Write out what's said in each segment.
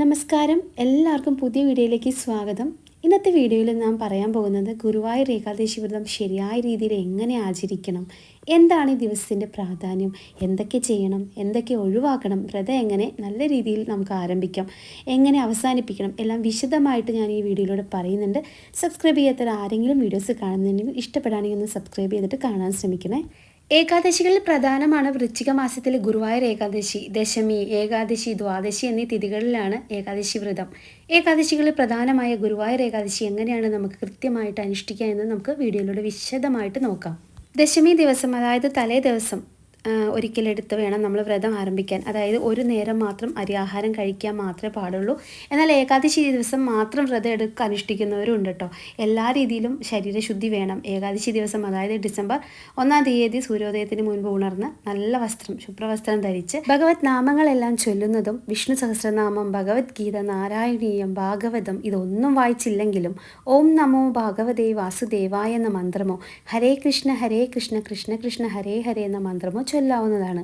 നമസ്കാരം. എല്ലാവർക്കും പുതിയ വീഡിയോയിലേക്ക് സ്വാഗതം. ഇന്നത്തെ വീഡിയോയിൽ നാം പറയാൻ പോകുന്നത് ഗുരുവായൂർ ഏകാദശി വ്രതം ശരിയായ രീതിയിൽ എങ്ങനെ ആചരിക്കണം? എന്താണ് ഈ ദിവസത്തിന്റെ പ്രാധാന്യം? എന്തൊക്കെ ചെയ്യണം? എന്തൊക്കെ ഒഴിവാക്കണം? വ്രതം എങ്ങനെ നല്ല രീതിയിൽ നമുക്ക് ആരംഭിക്കാം? എങ്ങനെ അവസാനിപ്പിക്കണം? എല്ലാം വിശദമായിട്ട് ഞാൻ ഈ വീഡിയോയിലൂടെ പറയുന്നുണ്ട്. സബ്സ്ക്രൈബ് ചെയ്യാത്ത ആരെങ്കിലും വീഡിയോസ് കാണുന്നുണ്ടെങ്കിൽ ഇഷ്ടപ്പെടുകയാണെങ്കിൽ ഒന്ന് സബ്സ്ക്രൈബ് ചെയ്തിട്ട് കാണാൻ ശ്രമിക്കണേ. ഏകാദശികളിൽ പ്രധാനമാണ് വൃശ്ചിക മാസത്തിലെ ഗുരുവായൂർ ഏകാദശി ദശമി ഏകാദശി ദ്വാദശി എന്നീ തിഥികളിലാണ് ഏകാദശി വ്രതം. ഏകാദശികളിൽ പ്രധാനമായ ഗുരുവായൂർ ഏകാദശി എങ്ങനെയാണ് നമുക്ക് കൃത്യമായിട്ട് അനുഷ്ഠിക്കുക എന്ന് നമുക്ക് വീഡിയോയിലൂടെ വിശദമായിട്ട് നോക്കാം. ദശമി ദിവസം അതായത് തലേ ദിവസം ഒരിക്കലെടുത്ത് വേണം നമ്മൾ വ്രതം ആരംഭിക്കാൻ. അതായത് ഒരു നേരം മാത്രം അരിയാഹാരം കഴിക്കാൻ മാത്രമേ പാടുള്ളൂ. എന്നാൽ ഏകാദശി ദിവസം മാത്രം വ്രതം എടുക്കുക അനുഷ്ഠിക്കുന്നവരും ഉണ്ട് കേട്ടോ. എല്ലാ രീതിയിലും ശരീരശുദ്ധി വേണം. ഏകാദശി ദിവസം അതായത് ഡിസംബർ ഒന്നാം തീയതി സൂര്യോദയത്തിന് മുൻപ് ഉണർന്ന് നല്ല വസ്ത്രം ശുഭ്രവസ്ത്രം ധരിച്ച് ഭഗവത് നാമങ്ങളെല്ലാം ചൊല്ലുന്നതും വിഷ്ണു സഹസ്രനാമം ഭഗവത്ഗീത നാരായണീയം ഭാഗവതം ഇതൊന്നും വായിച്ചില്ലെങ്കിലും ഓം നമോ ഭാഗവതേ വാസുദേവായ എന്ന മന്ത്രമോ ഹരേ കൃഷ്ണ ഹരേ കൃഷ്ണ കൃഷ്ണ കൃഷ്ണ ഹരേ ഹരേ എന്ന മന്ത്രമോ ചൊല്ലാവുന്നതാണ്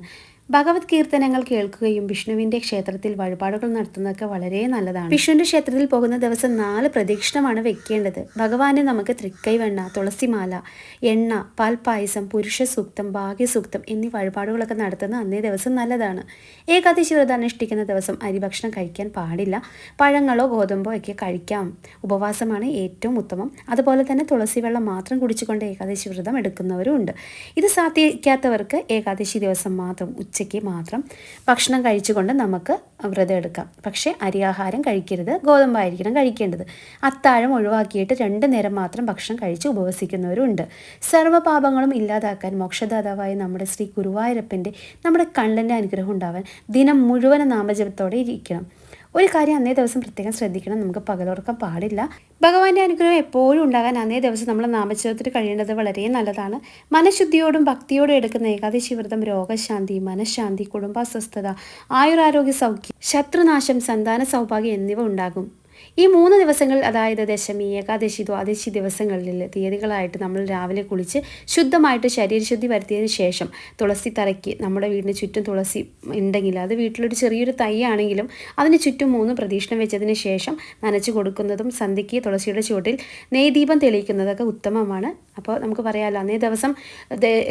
ഭഗവത് കീർത്തനങ്ങൾ കേൾക്കുകയും വിഷ്ണുവിന്റെ ക്ഷേത്രത്തിൽ വഴിപാടുകൾ നടത്തുന്നതൊക്കെ വളരെ നല്ലതാണ്. വിഷ്ണുവിന്റെ ക്ഷേത്രത്തിൽ പോകുന്ന ദിവസം നാല് പ്രദക്ഷിണമാണ് വെക്കേണ്ടത്. ഭഗവാന് നമുക്ക് തൃക്കൈവെണ്ണ തുളസിമാല എണ്ണ പാൽപായസം പുരുഷ സൂക്തം ഭാഗ്യസൂക്തം എന്നീ വഴിപാടുകളൊക്കെ നടത്തുന്ന അന്നേ ദിവസം നല്ലതാണ്. ഏകാദശി വ്രതം അനുഷ്ഠിക്കുന്ന ദിവസം അരിഭക്ഷണം കഴിക്കാൻ പാടില്ല. പഴങ്ങളോ ഗോതമ്പോ ഒക്കെ കഴിക്കാം. ഉപവാസമാണ് ഏറ്റവും ഉത്തമം. അതുപോലെ തന്നെ തുളസി വെള്ളം മാത്രം കുടിച്ചുകൊണ്ട് ഏകാദശി വ്രതം എടുക്കുന്നവരും ഉണ്ട്. ഇത് സാധിക്കാത്തവർക്ക് ഏകാദശി ദിവസം മാത്രം ഉച്ചയ്ക്ക് മാത്രം ഭക്ഷണം കഴിച്ചുകൊണ്ട് നമുക്ക് വ്രതം എടുക്കാം. പക്ഷേ അരിയാഹാരം കഴിക്കരുത്. ഗോതമ്പായിരിക്കണം കഴിക്കേണ്ടത്. അത്താഴം ഒഴിവാക്കിയിട്ട് രണ്ട് നേരം മാത്രം ഭക്ഷണം കഴിച്ച് ഉപവസിക്കുന്നവരുണ്ട്. സർവപാപങ്ങളും ഇല്ലാതാക്കാൻ മോക്ഷദാതാവായ നമ്മുടെ ശ്രീ ഗുരുവായൂരപ്പന്റെ നമ്മുടെ കണ്ണന്റെ അനുഗ്രഹം ഉണ്ടാവാൻ ദിനം മുഴുവൻ നാമജപത്തോടെ ഇരിക്കണം. ഒരു കാര്യം അന്നേ ദിവസം പ്രത്യേകം ശ്രദ്ധിക്കണം. നമുക്ക് പകലുറക്കം പാടില്ല. ഭഗവാന്റെ അനുഗ്രഹം എപ്പോഴും ഉണ്ടാകാൻ അന്നേ ദിവസം നമ്മൾ നാമജപത്തിൽ കഴിയേണ്ടത് വളരെ നല്ലതാണ്. മനഃശുദ്ധിയോടും ഭക്തിയോടും എടുക്കുന്ന ഏകാദശി വ്രതം രോഗശാന്തി മനഃശാന്തി കുടുംബാസ്വസ്ഥത ആയുരാരോഗ്യ സൗഖ്യം ശത്രുനാശം സന്താന സൗഭാഗ്യം എന്നിവ ഉണ്ടാകും. ഈ മൂന്ന് ദിവസങ്ങൾ അതായത് ദശമി ഏകാദശി ദ്വാദശി ദിവസങ്ങളിൽ തീയതികളായിട്ട് നമ്മൾ രാവിലെ കുളിച്ച് ശുദ്ധമായിട്ട് ശരീരശുദ്ധി വരുത്തിയതിന് ശേഷം തുളസി തറയ്ക്ക് നമ്മുടെ വീടിന് ചുറ്റും തുളസി ഉണ്ടെങ്കിൽ അത് വീട്ടിലൊരു ചെറിയൊരു തൈ ആണെങ്കിലും അതിന് ചുറ്റും മൂന്ന് പ്രദക്ഷിണം വെച്ചതിന് ശേഷം നനച്ചു കൊടുക്കുന്നതും സന്ധ്യയ്ക്ക് തുളസിയുടെ ചുവട്ടിൽ നെയ്ദീപം തെളിയിക്കുന്നതൊക്കെ ഉത്തമമാണ്. അപ്പോൾ നമുക്ക് പറയാമല്ലോ അന്നേ ദിവസം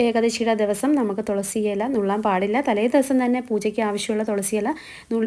ഏകാദശിയുടെ ദിവസം നമുക്ക് തുളസിയില നുള്ളാൻ പാടില്ല. തലേ ദിവസം തന്നെ പൂജയ്ക്ക് ആവശ്യമുള്ള തുളസിയില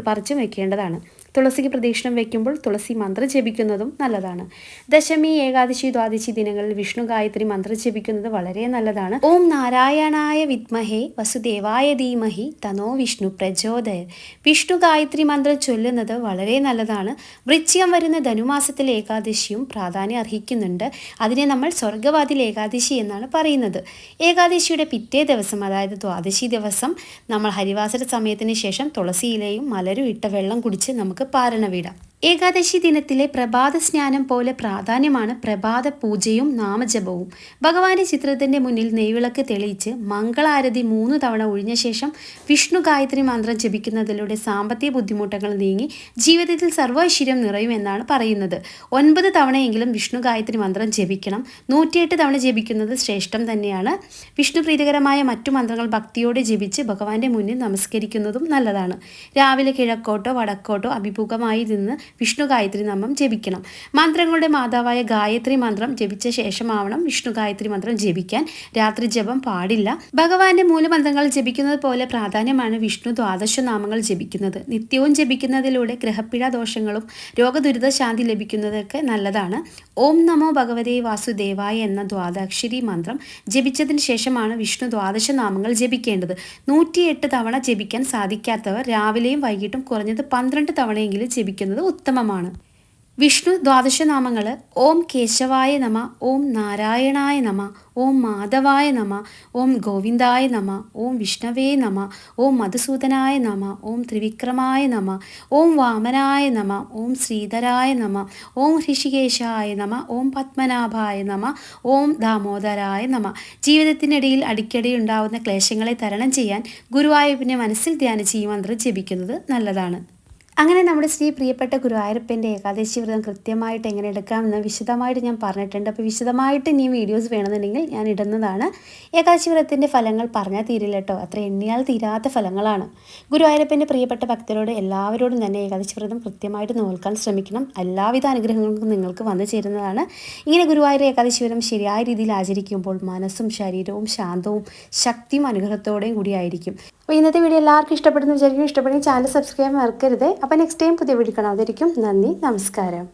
പറിച്ചും വെക്കേണ്ടതാണ്. തുളസിക്ക് പ്രദക്ഷിണം വയ്ക്കുമ്പോൾ തുളസി മന്ത്രം ജപിക്കുന്നതും നല്ലതാണ്. ദശമി ഏകാദശി ദ്വാദശി ദിനങ്ങളിൽ വിഷ്ണു ഗായത്രി മന്ത്രം ജപിക്കുന്നത് വളരെ നല്ലതാണ്. ഓം നാരായണായ വിദ്മഹേ വസുദേവായ ധീമഹി തനോ വിഷ്ണു പ്രചോദയ. വിഷ്ണു ഗായത്രി മന്ത്രം ചൊല്ലുന്നത് വളരെ നല്ലതാണ്. വൃശ്ചികം വരുന്ന ധനുമാസത്തിലെ ഏകാദശിയും പ്രാധാന്യം അർഹിക്കുന്നുണ്ട്. അതിനെ നമ്മൾ സ്വർഗവാതിൽ ഏകാദശി എന്നാണ് പറയുന്നത്. ഏകാദശിയുടെ പിറ്റേ ദിവസം അതായത് ദ്വാദശി ദിവസം നമ്മൾ ഹരിവാസര സമയത്തിന് ശേഷം തുളസിയിലയും മലരും ഇട്ട വെള്ളം കുടിച്ച് നമുക്ക് പാരണ വീടാം ഏകാദശി ദിനത്തിലെ പ്രഭാത സ്നാനം പോലെ പ്രാധാന്യമാണ് പ്രഭാത പൂജയും നാമജപവും. ഭഗവാന്റെ ചിത്രത്തിന്റെ മുന്നിൽ നെയ്വിളക്ക് തെളിയിച്ച് മംഗളാരതി മൂന്ന് തവണ ഒഴിഞ്ഞ ശേഷം വിഷ്ണു ഗായത്രി മന്ത്രം ജപിക്കുന്നതിലൂടെ സാമ്പത്തിക ബുദ്ധിമുട്ടുകൾ നീങ്ങി ജീവിതത്തിൽ സർവൈശ്വര്യം നിറയുമെന്നാണ് പറയുന്നത്. ഒൻപത് തവണയെങ്കിലും വിഷ്ണു ഗായത്രി മന്ത്രം ജപിക്കണം. നൂറ്റിയെട്ട് തവണ ജപിക്കുന്നത് ശ്രേഷ്ഠം തന്നെയാണ്. വിഷ്ണു പ്രീതികരമായ മറ്റു മന്ത്രങ്ങൾ ഭക്തിയോടെ ജപിച്ച് ഭഗവാന്റെ മുന്നിൽ നമസ്കരിക്കുന്നതും നല്ലതാണ്. രാവിലെ കിഴക്കോട്ടോ വടക്കോട്ടോ അഭിമുഖമായി നിന്ന് വിഷ്ണു ഗായത്രി നാമം ജപിക്കണം. മന്ത്രങ്ങളുടെ മാതാവായ ഗായത്രി മന്ത്രം ജപിച്ച ശേഷമാവണം വിഷ്ണു ഗായത്രി മന്ത്രം ജപിക്കാൻ. രാത്രി ജപം പാടില്ല. ഭഗവാന്റെ മൂലമന്ത്രങ്ങൾ ജപിക്കുന്നത് പോലെ പ്രാധാന്യമാണ് വിഷ്ണു ദ്വാദശ നാമങ്ങൾ ജപിക്കുന്നത്. നിത്യവും ജപിക്കുന്നതിലൂടെ ഗ്രഹപ്പിഴ ദോഷങ്ങളും രോഗദുരിത ശാന്തി ലഭിക്കുന്നതൊക്കെ നല്ലതാണ്. ഓം നമോ ഭഗവതേ വാസുദേവായ എന്ന ദ്വാദാക്ഷരി മന്ത്രം ജപിച്ചതിന് ശേഷമാണ് വിഷ്ണു ദ്വാദശ നാമങ്ങൾ ജപിക്കേണ്ടത്. നൂറ്റിയെട്ട് തവണ ജപിക്കാൻ സാധിക്കാത്തവർ രാവിലെയും വൈകിട്ടും കുറഞ്ഞത് പന്ത്രണ്ട് തവണയെങ്കിലും ജപിക്കുന്നത് ഉത്തമമാണ് വിഷ്ണു ദ്വാദശനാമങ്ങൾ ഓം കേശവായ നമ ഓം നാരായണായ നമ ഓം മാധവായ നമ ഓം ഗോവിന്ദായ നമ ഓം വിഷ്ണവേ നമ ഓം മധുസൂദനായ നമ ഓം ത്രിവിക്രമായ നമ ഓം വാമനായ നമ ഓം ശ്രീധരായ നമ ഓം ഋഷികേശായ നമ ഓം പത്മനാഭായ നമ ഓം ദാമോദരായ നമ ജീവിതത്തിനിടയിൽ അടിക്കടി ഉണ്ടാവുന്ന ക്ലേശങ്ങളെ തരണം ചെയ്യാൻ ഗുരുവായൂരിനെ മനസ്സിൽ ധ്യാനിച്ച് ഈ മന്ത്രം ജപിക്കുന്നത് നല്ലതാണ് അങ്ങനെ നമ്മുടെ ശ്രീ പ്രിയപ്പെട്ട ഗുരുവായൂരപ്പന്റെ ഏകാദശി വ്രതം കൃത്യമായിട്ട് എങ്ങനെ എടുക്കാമെന്ന് വിശദമായിട്ട് ഞാൻ പറഞ്ഞിട്ടുണ്ട്. അപ്പോൾ വിശദമായിട്ട് ഇനി വീഡിയോസ് വേണമെന്നുണ്ടെങ്കിൽ ഞാൻ ഇടുന്നതാണ്. ഏകാദശി വ്രതത്തിന്റെ ഫലങ്ങൾ പറഞ്ഞാൽ തീരില്ല കേട്ടോ. അത്ര എണ്ണിയാൽ തീരാത്ത ഫലങ്ങളാണ്. ഗുരുവായൂരപ്പന്റെ പ്രിയപ്പെട്ട ഭക്തരോട് എല്ലാവരോടും തന്നെ ഏകാദശി വ്രതം കൃത്യമായിട്ട് നോക്കാൻ ശ്രമിക്കണം. എല്ലാവിധ അനുഗ്രഹങ്ങൾക്കും നിങ്ങൾക്ക് വന്നു ചേരുന്നതാണ്. ഇങ്ങനെ ഗുരുവായൂർ ഏകാദശി വ്രതം ശരിയായ രീതിയിൽ ആചരിക്കുമ്പോൾ മനസ്സും ശരീരവും ശാന്തവും ശക്തിയും അനുഗ്രഹത്തോടെയും കൂടിയായിരിക്കും. അപ്പോൾ ഇന്നത്തെ വീഡിയോ എല്ലാവർക്കും ഇഷ്ടപ്പെടുന്നു വിചാരിക്കും ഇഷ്ടപ്പെടുന്ന ചാനൽ സബ്സ്ക്രൈബ് മറക്കരുത്. അപ്പോൾ നെക്സ്റ്റ് ടൈം പുതിയ വീഡിയോ കാണാതിരിക്കും നന്ദി. നമസ്കാരം.